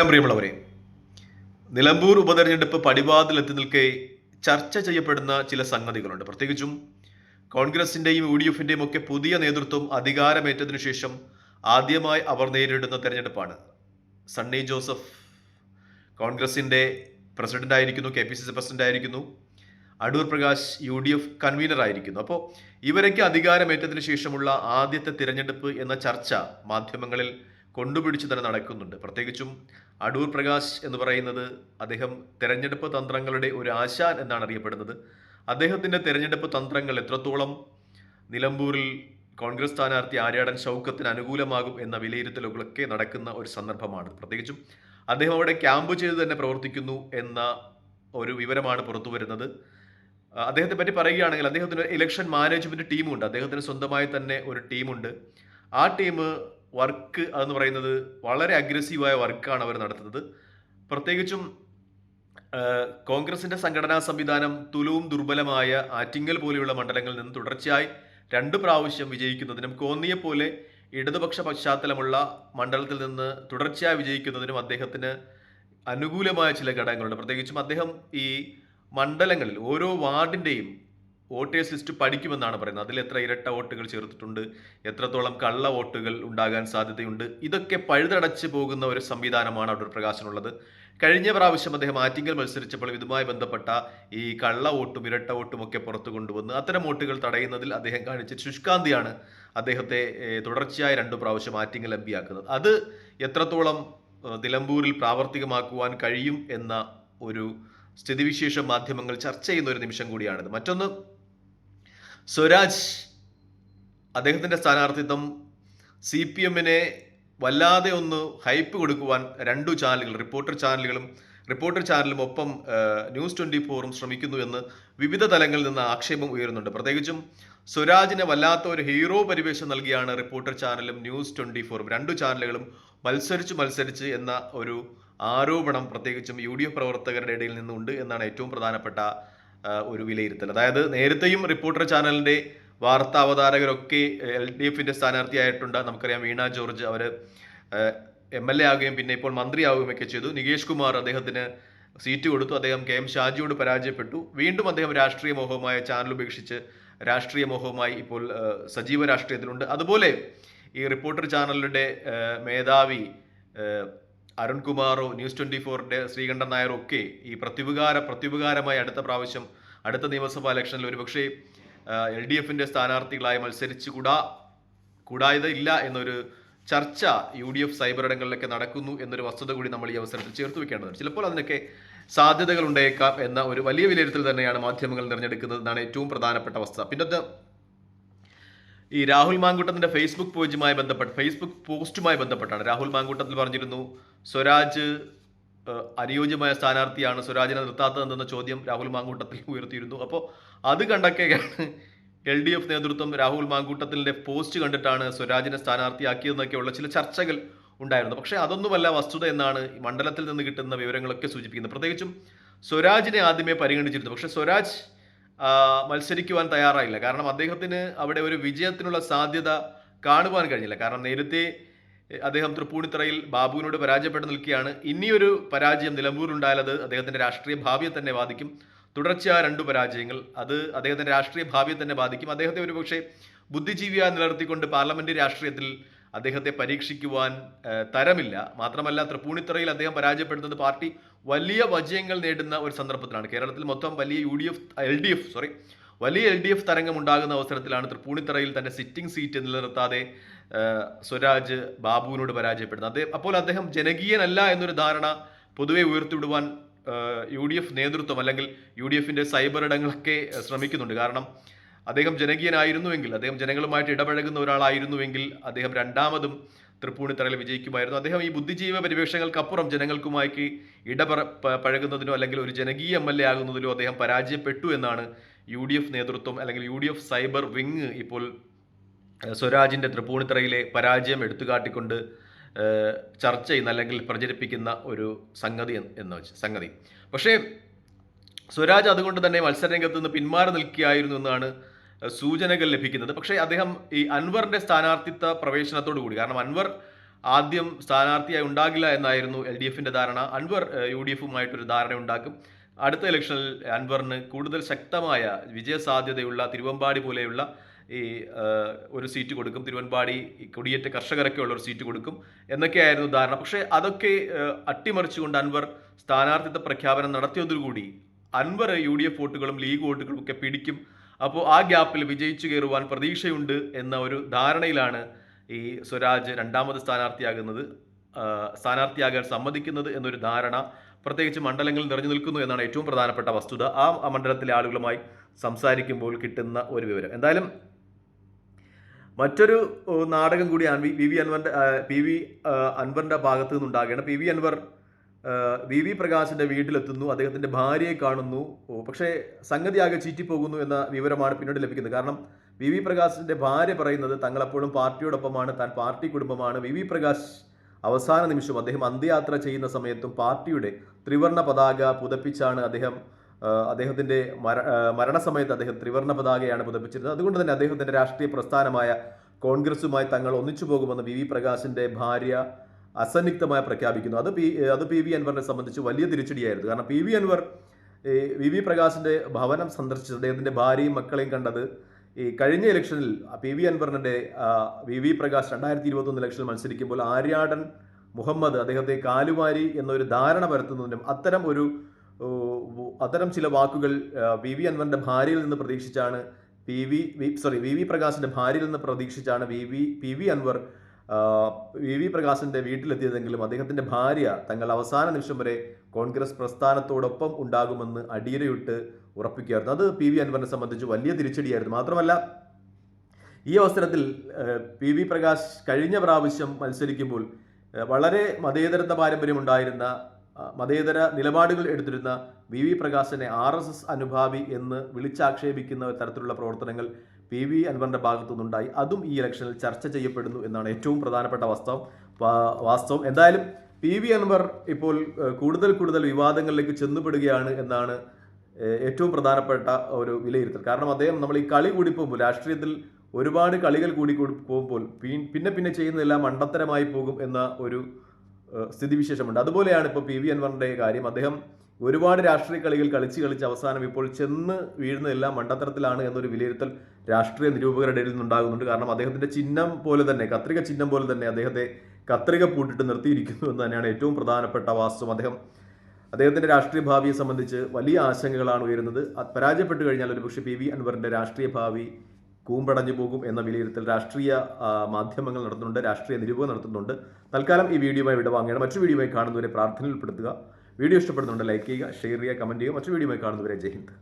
നമസ്കാരം പ്രിയമുള്ളവരെ. നിലമ്പൂർ ഉപതെരഞ്ഞെടുപ്പ് പടിവാതിലെത്തി നിൽക്കെ ചർച്ച ചെയ്യപ്പെടുന്ന ചില സംഗതികളുണ്ട്. പ്രത്യേകിച്ചും കോൺഗ്രസിന്റെയും യു ഡി എഫിന്റെയും ഒക്കെ പുതിയ നേതൃത്വം അധികാരമേറ്റതിനു ശേഷം ആദ്യമായി അവർ നേരിടുന്ന തെരഞ്ഞെടുപ്പാണ്. സണ്ണി ജോസഫ് കോൺഗ്രസിന്റെ പ്രസിഡന്റ് ആയിരിക്കുന്നു K P C C president ആയിരിക്കുന്നു. Adoor Prakash U D F convener ആയിരിക്കുന്നു. അപ്പോൾ ഇവരൊക്കെ അധികാരമേറ്റതിനു ശേഷമുള്ള ആദ്യത്തെ തിരഞ്ഞെടുപ്പ് എന്ന ചർച്ച മാധ്യമങ്ങളിൽ കൊണ്ടുപിടിച്ച് തന്നെ നടക്കുന്നുണ്ട്. പ്രത്യേകിച്ചും അടൂർ പ്രകാശ് എന്ന് പറയുന്നത് അദ്ദേഹം തെരഞ്ഞെടുപ്പ് തന്ത്രങ്ങളുടെ ഒരു ആശാൻ എന്നാണ് അറിയപ്പെടുന്നത്. അദ്ദേഹത്തിന്റെ തെരഞ്ഞെടുപ്പ് തന്ത്രങ്ങൾ എത്രത്തോളം നിലമ്പൂരിൽ കോൺഗ്രസ് സ്ഥാനാർത്ഥി ആര്യാടൻ ഷൗക്കത്തിന് അനുകൂലമാകും എന്ന വിലയിരുത്തലുകളൊക്കെ നടക്കുന്ന ഒരു സന്ദർഭമാണ്. പ്രത്യേകിച്ചും അദ്ദേഹം അവിടെ ക്യാമ്പ് ചെയ്ത് തന്നെ പ്രവർത്തിക്കുന്നു എന്ന ഒരു വിവരമാണ് പുറത്തു വരുന്നത്. അദ്ദേഹത്തെ പറ്റി പറയുകയാണെങ്കിൽ അദ്ദേഹത്തിന് ഇലക്ഷൻ മാനേജ്മെന്റ് ടീമുണ്ട്. അദ്ദേഹത്തിന് സ്വന്തമായി തന്നെ ഒരു ടീമുണ്ട്. ആ ടീം വർക്ക് അതെന്ന് പറയുന്നത് വളരെ അഗ്രസീവായ വർക്കാണ് അവർ നടത്തുന്നത്. പ്രത്യേകിച്ചും കോൺഗ്രസിന്റെ സംഘടനാ സംവിധാനം തുലവും ദുർബലമായ ആറ്റിങ്ങൽ പോലെയുള്ള മണ്ഡലങ്ങളിൽ നിന്ന് തുടർച്ചയായി രണ്ട് പ്രാവശ്യം വിജയിക്കുന്നതിനും കോന്നിയെ പോലെ ഇടതുപക്ഷ പശ്ചാത്തലമുള്ള മണ്ഡലത്തിൽ നിന്ന് തുടർച്ചയായി വിജയിക്കുന്നതിനും അദ്ദേഹത്തിന് അനുകൂലമായ ചില ഘടകങ്ങളുണ്ട്. പ്രത്യേകിച്ചും അദ്ദേഹം ഈ മണ്ഡലങ്ങളിൽ ഓരോ വാർഡിന്റെയും വോട്ടേഴ്സ് ലിസ്റ്റ് പഠിക്കുമെന്നാണ് പറയുന്നത്. അതിൽ എത്ര ഇരട്ട വോട്ടുകൾ ചേർത്തിട്ടുണ്ട് എത്രത്തോളം കള്ള വോട്ടുകൾ ഉണ്ടാകാൻ സാധ്യതയുണ്ട് ഇതൊക്കെ പഴുതടച്ച് പോകുന്ന ഒരു സംവിധാനമാണ് അടൂർ പ്രകാശനുള്ളത് കഴിഞ്ഞ പ്രാവശ്യം അദ്ദേഹം ആറ്റിങ്ങൽ മത്സരിച്ചപ്പോൾ ഇതുമായി ബന്ധപ്പെട്ട ഈ കള്ള വോട്ടും ഇരട്ട വോട്ടും ഒക്കെ പുറത്തു കൊണ്ടുവന്ന് അത്തരം വോട്ടുകൾ തടയുന്നതിൽ അദ്ദേഹം കാണിച്ച ശുഷ്കാന്തിയാണ് അദ്ദേഹത്തെ തുടർച്ചയായ രണ്ടു പ്രാവശ്യം ആറ്റിങ്ങൽ എം പി ആക്കുന്നത്. അത് എത്രത്തോളം നിലമ്പൂരിൽ പ്രാവർത്തികമാക്കുവാൻ കഴിയും എന്ന ഒരു സ്ഥിതിവിശേഷം മാധ്യമങ്ങൾ ചർച്ച ചെയ്യുന്ന ഒരു നിമിഷം കൂടിയാണിത്. മറ്റൊന്ന് സ്വരാജ് അദ്ദേഹത്തിന്റെ സ്ഥാനാർത്ഥിത്വം സി പി എമ്മിനെ വല്ലാതെ ഒന്ന് ഹൈപ്പ് കൊടുക്കുവാൻ രണ്ടു ചാനലുകൾ റിപ്പോർട്ടർ ചാനലുകളും റിപ്പോർട്ടർ ചാനലും ഒപ്പം ന്യൂസ് ട്വന്റി ഫോറും ശ്രമിക്കുന്നു എന്ന് വിവിധ തലങ്ങളിൽ നിന്ന് ആക്ഷേപം ഉയരുന്നുണ്ട്. പ്രത്യേകിച്ചും സ്വരാജിനെ വല്ലാത്ത ഒരു ഹീറോ പരിവേഷം നൽകിയാണ് റിപ്പോർട്ടർ ചാനലും ന്യൂസ് ട്വന്റി ഫോറും രണ്ടു ചാനലുകളും മത്സരിച്ച് മത്സരിച്ച് എന്ന ഒരു ആരോപണം പ്രത്യേകിച്ചും യു ഡി എഫ് പ്രവർത്തകരുടെ ഇടയിൽ നിന്നുണ്ട് എന്നാണ് ഏറ്റവും പ്രധാനപ്പെട്ട ഒരു വിലയിരുത്തൽ. അതായത് നേരത്തെയും റിപ്പോർട്ടർ ചാനലിന്റെ വാർത്താ അവതാരകരൊക്കെ എൽ ഡി എഫിന്റെ സ്ഥാനാർത്ഥിയായിട്ടുണ്ട്. നമുക്കറിയാം വീണ ജോർജ് അവർ എം എൽ എ ആകുകയും പിന്നെ ഇപ്പോൾ മന്ത്രിയാവുകയും ഒക്കെ ചെയ്തു. നികേഷ് കുമാർ അദ്ദേഹത്തിന് സീറ്റ് കൊടുത്തു. അദ്ദേഹം കെ എം ഷാജിയോട് പരാജയപ്പെട്ടു. വീണ്ടും അദ്ദേഹം രാഷ്ട്രീയ മോഹവുമായ ചാനൽ ഉപേക്ഷിച്ച് രാഷ്ട്രീയ മോഹവുമായി ഇപ്പോൾ സജീവ രാഷ്ട്രീയത്തിലുണ്ട്. അതുപോലെ ഈ റിപ്പോർട്ടർ ചാനലിന്റെ മേധാവി അരുൺകുമാറോ ന്യൂസ് ട്വന്റി ഫോറിന്റെ ശ്രീകണ്ഠൻ നായരോ ഒക്കെ ഈ പ്രത്യുപകാര പ്രത്യുപകാരമായി അടുത്ത പ്രാവശ്യം അടുത്ത നിയമസഭാ ഇലക്ഷനിൽ ഒരുപക്ഷെ എൽ ഡി എഫിന്റെ സ്ഥാനാർത്ഥികളായി മത്സരിച്ചു കൂടാ കൂടായത് ഇല്ല എന്നൊരു ചർച്ച യു ഡി എഫ് സൈബർ ഇടങ്ങളിലൊക്കെ നടക്കുന്നു എന്നൊരു വസ്തുത കൂടി നമ്മൾ ഈ അവസരത്തിൽ ചേർത്ത് വെക്കേണ്ടതുണ്ട് ചിലപ്പോൾ അതിനൊക്കെ സാധ്യതകൾ ഉണ്ടായേക്കാം എന്ന ഒരു വലിയ വിലയിരുത്തൽ തന്നെയാണ് മാധ്യമങ്ങൾ തിരഞ്ഞെടുക്കുന്നത് എന്നാണ് ഏറ്റവും പ്രധാനപ്പെട്ട വസ്തുത പിന്നത്തെ ഈ രാഹുൽ മാങ്കൂട്ടത്തിന്റെ ഫേസ്ബുക്ക് പേജുമായി ബന്ധപ്പെട്ട് ഫേസ്ബുക്ക് പോസ്റ്റുമായി ബന്ധപ്പെട്ടാണ്. രാഹുൽ മാങ്കൂട്ടത്തിൽ പറഞ്ഞിരുന്നു സ്വരാജ് അനുയോജ്യമായ സ്ഥാനാർത്ഥിയാണ് സ്വരാജിനെ നിർത്താത്തതെന്ന ചോദ്യം രാഹുൽ മാങ്കൂട്ടത്തിൽ ഉയർത്തിയിരുന്നു. അപ്പോൾ അത് കണ്ടൊക്കെയാണ് എൽ ഡി എഫ് നേതൃത്വം രാഹുൽ മാങ്കൂട്ടത്തിന്റെ പോസ്റ്റ് കണ്ടിട്ടാണ് സ്വരാജിനെ സ്ഥാനാർത്ഥിയാക്കിയതെന്നൊക്കെയുള്ള ചില ചർച്ചകൾ ഉണ്ടായിരുന്നു പക്ഷേ അതൊന്നുമല്ല വസ്തുത എന്നാണ് മണ്ഡലത്തിൽ നിന്ന് കിട്ടുന്ന വിവരങ്ങളൊക്കെ സൂചിപ്പിക്കുന്നത്. പ്രത്യേകിച്ചും സ്വരാജിനെ ആദ്യമേ പരിഗണിച്ചിരുന്നു. പക്ഷേ സ്വരാജ് മത്സരിക്കുവാൻ തയ്യാറായില്ല. കാരണം അദ്ദേഹത്തിന് അവിടെ ഒരു വിജയത്തിനുള്ള സാധ്യത കാണുവാൻ കഴിഞ്ഞില്ല. കാരണം നേരത്തെ അദ്ദേഹം തൃപ്പൂണിത്തറയിൽ ബാബുവിനോട് പരാജയപ്പെട്ടു നിൽക്കുകയാണ്. ഇനിയൊരു പരാജയം നിലമ്പൂരിലുണ്ടായാലത് അദ്ദേഹത്തിന്റെ രാഷ്ട്രീയ ഭാവിയെ തന്നെ ബാധിക്കും. തുടർച്ചയായ രണ്ട് പരാജയങ്ങൾ. അത് അദ്ദേഹത്തിന്റെ രാഷ്ട്രീയ ഭാവിയെ തന്നെ ബാധിക്കും. അദ്ദേഹത്തെ ഒരുപക്ഷെ ബുദ്ധിജീവിയായി നിലനിർത്തിക്കൊണ്ട് പാർലമെന്റ് രാഷ്ട്രീയത്തിൽ അദ്ദേഹത്തെ പരീക്ഷിക്കുവാൻ തരമില്ല. മാത്രമല്ല തൃപ്പൂണിത്തറയിൽ അദ്ദേഹം പരാജയപ്പെടുന്നത് പാർട്ടി വലിയ വജയങ്ങൾ നേടുന്ന ഒരു സന്ദർഭത്തിലാണ്. കേരളത്തിൽ മൊത്തം വലിയ U D F L D F sorry വലിയ എൽ ഡി എഫ് തരംഗം ഉണ്ടാകുന്ന അവസരത്തിലാണ് തൃപ്പൂണിത്തറയിൽ തന്റെ സിറ്റിംഗ് സീറ്റ് നിലനിർത്താതെ സ്വരാജ് ബാബുവിനോട് പരാജയപ്പെടുന്നത്. അദ്ദേഹം അപ്പോൾ അദ്ദേഹം ജനകീയനല്ല എന്നൊരു ധാരണ പൊതുവെ ഉയർത്തിവിടുവാൻ യു ഡി എഫ് നേതൃത്വം അല്ലെങ്കിൽ യു ഡി എഫിന്റെ സൈബർ ഇടങ്ങളൊക്കെ ശ്രമിക്കുന്നുണ്ട്. കാരണം അദ്ദേഹം ജനകീയനായിരുന്നുവെങ്കിൽ അദ്ദേഹം ജനങ്ങളുമായിട്ട് ഇടപഴകുന്ന ഒരാളായിരുന്നുവെങ്കിൽ അദ്ദേഹം രണ്ടാമതും തൃപ്പൂണിത്തറയിൽ വിജയിക്കുമായിരുന്നു. അദ്ദേഹം ഈ ബുദ്ധിജീവ പരിവേഷങ്ങൾക്കപ്പുറം ജനങ്ങൾക്കുമായി ഇടപറ പഴകുന്നതിനോ അല്ലെങ്കിൽ ഒരു ജനകീയ എം എൽ എ ആകുന്നതിലോ അദ്ദേഹം പരാജയപ്പെട്ടു എന്നാണ് യു ഡി എഫ് നേതൃത്വം അല്ലെങ്കിൽ U D F cyber wing ഇപ്പോൾ സ്വരാജിന്റെ തൃപ്പൂണിത്തറയിലെ പരാജയം എടുത്തുകാട്ടിക്കൊണ്ട് ചർച്ച ചെയ്യുന്ന അല്ലെങ്കിൽ പ്രചരിപ്പിക്കുന്ന ഒരു സംഗതി എന്ന് വെച്ച് സംഗതി. പക്ഷേ സ്വരാജ് അതുകൊണ്ട് തന്നെ മത്സരരംഗത്ത് നിന്ന് പിന്മാറി നിൽക്കുകയായിരുന്നു എന്നാണ് സൂചനകൾ ലഭിക്കുന്നത്. പക്ഷേ അദ്ദേഹം ഈ അൻവറിന്റെ സ്ഥാനാർത്ഥിത്വ പ്രവേശനത്തോടു കൂടി കാരണം അൻവർ ആദ്യം സ്ഥാനാർത്ഥിയായി ഉണ്ടാകില്ല എന്നായിരുന്നു എൽ ഡി എഫിന്റെ ധാരണ. അൻവർ യു ഡി എഫുമായിട്ടൊരു ധാരണ ഉണ്ടാക്കും. അടുത്ത ഇലക്ഷനിൽ അൻവറിന് കൂടുതൽ ശക്തമായ വിജയസാധ്യതയുള്ള തിരുവമ്പാടി പോലെയുള്ള ഈ ഒരു സീറ്റ് കൊടുക്കും. തിരുവമ്പാടി കുടിയേറ്റ കർഷകരൊക്കെ ഉള്ള ഒരു സീറ്റ് കൊടുക്കും എന്നൊക്കെയായിരുന്നു ധാരണ. പക്ഷേ അതൊക്കെ അട്ടിമറിച്ചുകൊണ്ട് അൻവർ സ്ഥാനാർത്ഥിത്വ പ്രഖ്യാപനം നടത്തിയതോടുകൂടി അൻവർ യു ഡി എഫ് വോട്ടുകളും ലീഗ് വോട്ടുകളും ഒക്കെ പിടിക്കും. അപ്പോൾ ആ ഗ്യാപ്പിൽ വിജയിച്ചു കയറുവാൻ പ്രതീക്ഷയുണ്ട് എന്ന ഒരു ധാരണയിലാണ് ഈ സ്വരാജ് രണ്ടാമത് സ്ഥാനാർത്ഥിയാകുന്നത്. സ്ഥാനാർത്ഥിയാകാൻ സമ്മതിക്കുന്നത് എന്നൊരു ധാരണ പ്രത്യേകിച്ച് മണ്ഡലങ്ങളിൽ നിറഞ്ഞു നിൽക്കുന്നു എന്നാണ് ഏറ്റവും പ്രധാനപ്പെട്ട വസ്തുത. ആ മണ്ഡലത്തിലെ ആളുകളുമായി സംസാരിക്കുമ്പോൾ കിട്ടുന്ന ഒരു വിവരം. എന്തായാലും മറ്റൊരു നാടകം കൂടിയാണ് വി- വി അൻവറിന്റെ പി വി അൻവറിന്റെ ഭാഗത്തു നിന്നുണ്ടാകുകയാണ്. P V Anvar V V പ്രകാശിന്റെ വീട്ടിലെത്തുന്നു. അദ്ദേഹത്തിന്റെ ഭാര്യയെ കാണുന്നു. പക്ഷെ ആകെ ചീറ്റിപ്പോകുന്നു എന്ന വിവരമാണ് പിന്നീട് ലഭിക്കുന്നത്. കാരണം വി വി പ്രകാശിന്റെ ഭാര്യ പറയുന്നത് തങ്ങളെപ്പോഴും പാർട്ടിയോടൊപ്പമാണ് താൻ പാർട്ടി കുടുംബമാണ്. വി വി പ്രകാശ് അവസാന നിമിഷം അദ്ദേഹം അന്ത്യയാത്ര ചെയ്യുന്ന സമയത്തും പാർട്ടിയുടെ ത്രിവർണ പതാക പുതപ്പിച്ചാണ് അദ്ദേഹം അദ്ദേഹത്തിന്റെ മര മരണസമയത്ത് അദ്ദേഹം ത്രിവർണ പതാകയാണ് പുതപ്പിച്ചിരുന്നത്. അതുകൊണ്ട് തന്നെ അദ്ദേഹത്തിന്റെ രാഷ്ട്രീയ പ്രസ്ഥാനമായ കോൺഗ്രസുമായി തങ്ങൾ ഒന്നിച്ചു പോകുമെന്ന് വി വി പ്രകാശിന്റെ ഭാര്യ അസന്നിഗ്ധമായി പ്രഖ്യാപിക്കുന്നു. അത് പി അത് പി വി അൻവറിനെ സംബന്ധിച്ച് വലിയ തിരിച്ചടിയായിരുന്നു. കാരണം P V Anvar V V പ്രകാശിന്റെ ഭവനം സന്ദർശിച്ചത് അദ്ദേഹത്തിന്റെ ഭാര്യയും മക്കളെയും കണ്ടത് ഈ കഴിഞ്ഞ ഇലക്ഷനിൽ പി വി അൻവറിന്റെ ആ, വി വി പ്രകാശ് രണ്ടായിരത്തി ഇരുപത്തൊന്ന് ഇലക്ഷനിൽ മത്സരിക്കുമ്പോൾ ആര്യാടൻ മുഹമ്മദ് അദ്ദേഹത്തെ കാലുവാരി എന്നൊരു ധാരണ പരത്തുന്നതിനും അത്തരം ഒരു അത്തരം ചില വാക്കുകൾ വി വി അൻവറിന്റെ ഭാര്യയിൽ നിന്ന് പ്രതീക്ഷിച്ചാണ് P V sorry V V പ്രകാശിന്റെ ഭാര്യയിൽ നിന്ന് പ്രതീക്ഷിച്ചാണ് V V P V Anvar V V പ്രകാശിന്റെ വീട്ടിലെത്തിയതെങ്കിലും അദ്ദേഹത്തിന്റെ ഭാര്യ തങ്ങൾ അവസാന നിമിഷം വരെ കോൺഗ്രസ് പ്രസ്ഥാനത്തോടൊപ്പം ഉണ്ടാകുമെന്ന് അടിയരയിട്ട് ഉറപ്പിക്കുകയായിരുന്നു. അത് പി വി അൻവറിനെ സംബന്ധിച്ച് വലിയ തിരിച്ചടിയായിരുന്നു. മാത്രമല്ല ഈ അവസരത്തിൽ പി വി പ്രകാശ് കഴിഞ്ഞ പ്രാവശ്യം മത്സരിക്കുമ്പോൾ വളരെ മതേതരത്വ പാരമ്പര്യമുണ്ടായിരുന്ന മതേതര നിലപാടുകൾ എടുത്തിരുന്ന വി വി പ്രകാശിനെ ആർ എസ് എസ് അനുഭാവി എന്ന് വിളിച്ചാക്ഷേപിക്കുന്ന തരത്തിലുള്ള പ്രവർത്തനങ്ങൾ പി വി അൻവറിന്റെ ഭാഗത്തു നിന്നുണ്ടായി. അതും ഈ ഇലക്ഷനിൽ ചർച്ച ചെയ്യപ്പെടുന്നു എന്നാണ് ഏറ്റവും പ്രധാനപ്പെട്ട വാസ്തവം വാസ്തവം. എന്തായാലും പി വി അൻവർ ഇപ്പോൾ കൂടുതൽ കൂടുതൽ വിവാദങ്ങളിലേക്ക് ചെന്നുപെടുകയാണ് എന്നാണ് ഏറ്റവും പ്രധാനപ്പെട്ട ഒരു വിലയിരുത്തൽ. കാരണം അദ്ദേഹം നമ്മൾ ഈ കളി കൂടി പോകുമ്പോൾ രാഷ്ട്രീയത്തിൽ ഒരുപാട് കളികൾ കൂടി പോകുമ്പോൾ പിന്നെ പിന്നെ ചെയ്യുന്നതെല്ലാം മണ്ടത്തരമായി പോകും എന്ന ഒരു സ്ഥിതിവിശേഷമുണ്ട്. അതുപോലെയാണ് ഇപ്പോൾ പി വി അൻവറിന്റെ കാര്യം. അദ്ദേഹം ഒരുപാട് രാഷ്ട്രീയ കളികൾ കളിച്ച് കളിച്ച് അവസാനം ഇപ്പോൾ ചെന്ന് വീഴുന്നതെല്ലാം മണ്ടത്തരത്തിലാണ് എന്നൊരു വിലയിരുത്തൽ രാഷ്ട്രീയ നിരൂപകരുടെ ഇടയിൽ നിന്നുണ്ടാകുന്നുണ്ട്. കാരണം അദ്ദേഹത്തിന്റെ ചിഹ്നം പോലെ തന്നെ കത്രിക ചിഹ്നം പോലെ തന്നെ അദ്ദേഹത്തെ കത്രിക പൂട്ടിട്ട് നിർത്തിയിരിക്കുന്നു എന്ന് തന്നെയാണ് ഏറ്റവും പ്രധാനപ്പെട്ട വാസ്തവം. അദ്ദേഹം അദ്ദേഹത്തിന്റെ രാഷ്ട്രീയ ഭാവിയെ സംബന്ധിച്ച് വലിയ ആശങ്കകളാണ് ഉയരുന്നത്. പരാജയപ്പെട്ടു കഴിഞ്ഞാൽ ഒരുപക്ഷെ പി വി അൻവറിന്റെ രാഷ്ട്രീയ ഭാവി കൂമ്പടഞ്ഞു പോകും എന്ന വിലയിരുത്തൽ രാഷ്ട്രീയ മാധ്യമങ്ങൾ നടത്തുന്നുണ്ട് രാഷ്ട്രീയ നിരൂപകർ നടത്തുന്നുണ്ട്. തൽക്കാലം ഈ വീഡിയോയുമായി വിടവാങ്ങുകയാണ് മറ്റു വീഡിയോയുമായി കാണുന്നവരെ പ്രാർത്ഥനയിൽ ഉൾപ്പെടുത്തുക. വീഡിയോ ഇഷ്ടപ്പെടുന്നുണ്ട് ലൈക്ക് ചെയ്യുക ഷെയർ ചെയ്യുക കമന്റ് ചെയ്യുക. മറ്റൊരു വീഡിയോ കാണുന്നവരെ ജയ് ഹിന്ദ്.